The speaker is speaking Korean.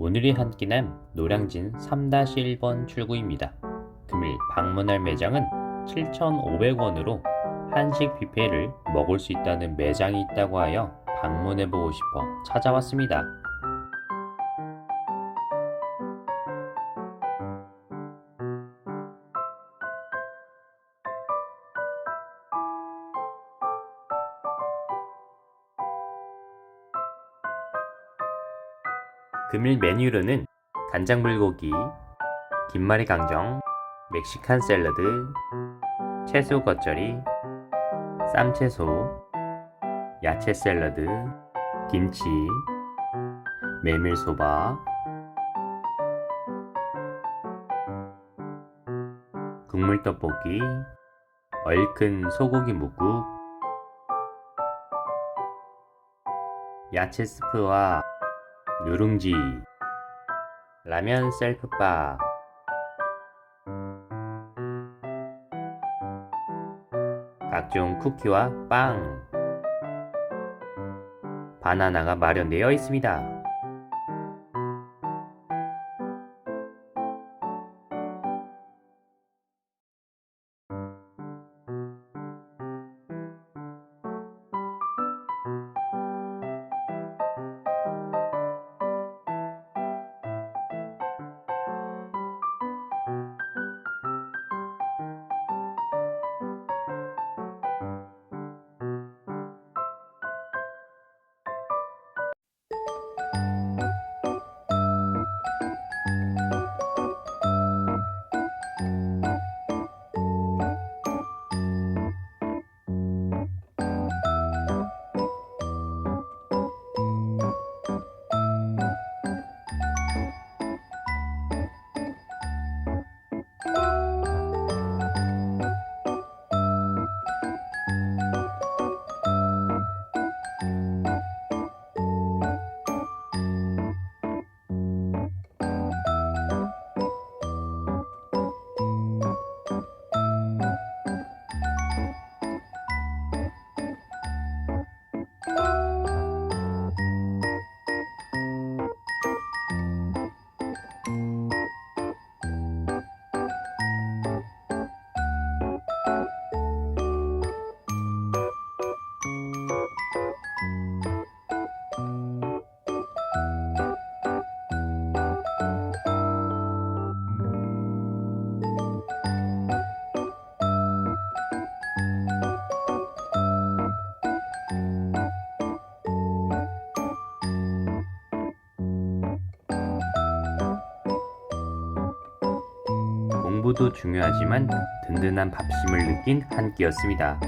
오늘이 한 끼남 노량진 3-1번 출구입니다. 금일 방문할 매장은 7,500원으로 한식 뷔페를 먹을 수 있다는 매장이 있다고 하여 방문해 보고 싶어 찾아왔습니다. 금일 메뉴로는 간장 불고기, 김말이 강정, 멕시칸 샐러드, 채소 겉절이, 쌈채소, 야채 샐러드, 김치, 메밀소바, 국물 떡볶이, 얼큰 소고기 묵국, 야채 스프와 누룽지, 라면 셀프바, 각종 쿠키와 빵, 바나나가 마련되어 있습니다. 공부도 중요하지만 든든한 밥심을 느낀 한 끼였습니다.